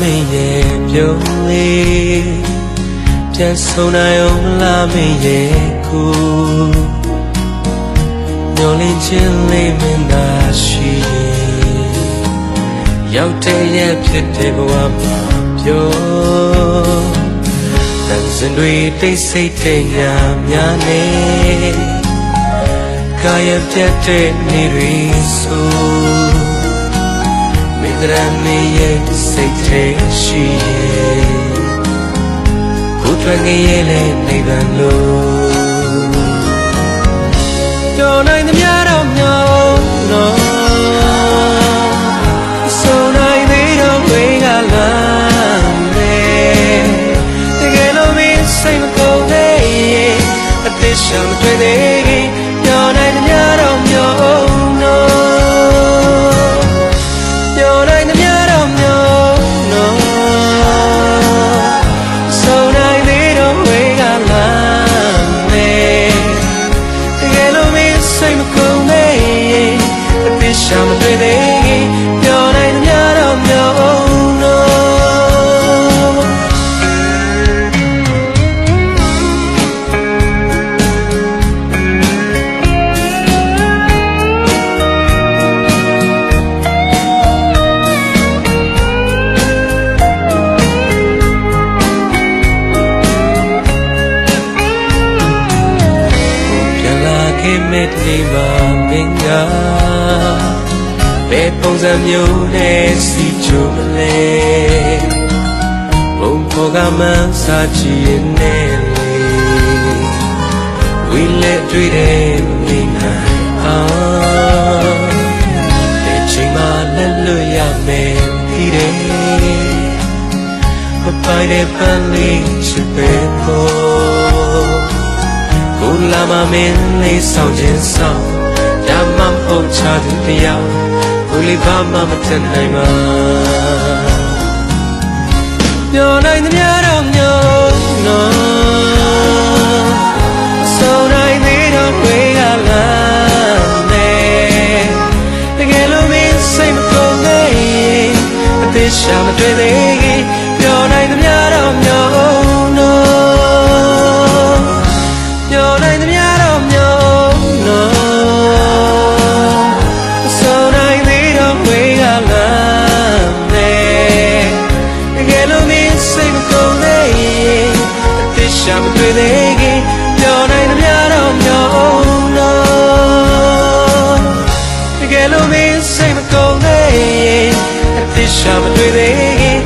မင်းရဲ့ပြုံးလေးပြန်ဆုံနိုင်အောင်လားမင်းရဲ့ကိုညော်လင်းခြင်းလေးမင်းသာရှိရင်ရောက်တဲ့ရဲ့ဖြစ်တဲ့ဘဝမှာပြောတန်စင်တွေတိတ်ဆိတ်တဲ့ညများနေကာယပြတ်တဲ့နေ့တွေဆို မိဂရမေရဲ့စိတ်ထဲရှိရဲ့ကိုယ်ထွက်ငရဲ့လေနိဗ္ဗာန်လို့တော်နိုင်သမျှတော့မြောင်းတော့ဆိုနိုင်သေးတော့ဝေးကလာမယ်တကယ်လို့မင်းစိတ်မကုန်သေးရဲ့အသက်ရှောင်တွေ့သေး ခဲ့မဲ့ဒီမှာမင်းကဘယ်ပုံစံမျိုးနဲ့စီချိုမလဲဘုံပေါ်ကမှန်းစာချီနေလေဝီလက်တွေ့တယ်မင်းနိုင်အောင်ဒီချိန်မှလက်လွတ်ရမယ်ဒီတယ်မပိုင်တဲ့ပန်းလေးချစ်ပဲပေါ်ကို လာမမင်းလေးဆောင်ခြင်းဆောင်ဓမ္မဖို့ချသူတရားကိုလေးဘာမှမထနိုင်ပါမျောနိုင်သမျှတော့မျောနော်ဆောင်နိုင်သေးတော့တွေ့ရလာမယ်တကယ်လို့မင်းစိတ်မကုန်သေးရင်အသေးရှာမတွေ့သေး လို့မင်းစိတ်မကုန်သေးရင်အသက်ရှာမတွေ့သေးခင်